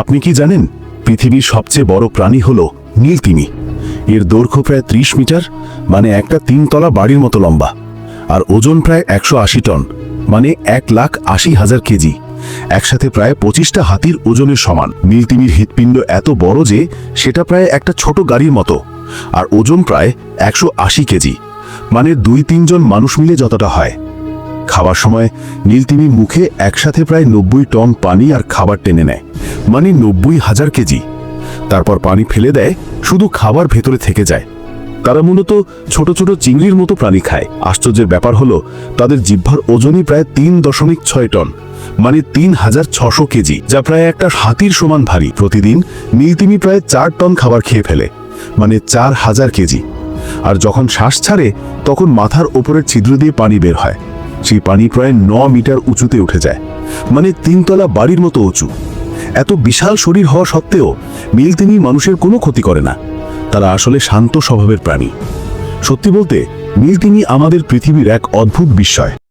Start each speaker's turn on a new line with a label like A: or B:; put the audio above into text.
A: আপনি কি জানেন, পৃথিবীর সবচেয়ে বড় প্রাণী হল নীলতিমি। এর দৈর্ঘ্য প্রায় ত্রিশ মিটার মানে একটা তিনতলা বাড়ির মতো লম্বা, আর ওজন প্রায় একশো আশি টন মানে এক লাখ আশি হাজার কেজি। একসাথে প্রায় পঁচিশটা হাতির ওজনের সমান। নীলতিমির হৃৎপিণ্ড এত বড় যে, সেটা প্রায় একটা ছোট গাড়ির মতো, আর ওজন প্রায় একশো আশি কেজি মানে দুই তিনজন মানুষ মিলে যতটা হয়। খাবার সময় নীলতিমি মুখে একসাথে প্রায় নব্বই টন পানি আর খাবার টেনে নেয়। মানে নব্বই হাজার কেজি। তারপর পানি ফেলে দেয়, শুধু খাবার ভেতরে থেকে যায়। তারা মূলত ছোট ছোট চিংড়ির মতো প্রাণী খায়। আশ্চর্যের ব্যাপার হলো, তাদের জিহ্বার ওজনই প্রায় তিন দশমিক ছয় টন মানে তিন হাজার ছশো কেজি, যা প্রায় একটা হাতির সমান ভারী। প্রতিদিন নীলতিমি প্রায় চার টন খাবার খেয়ে ফেলে মানে চার হাজার কেজি। আর যখন শ্বাস ছাড়ে, তখন মাথার ওপরের ছিদ্র দিয়ে পানি বের হয়। সেই পানি প্রায় ন মিটার উঁচুতে উঠে যায় মানে তিনতলা বাড়ির মতো উঁচু। এত বিশাল শরীর হওয়া সত্ত্বেও মিল তিনি মানুষের কোনো ক্ষতি করে না। তারা আসলে শান্ত স্বভাবের প্রাণী। সত্যি বলতে, মিল তিনি আমাদের পৃথিবীর এক অদ্ভুত বিস্ময়।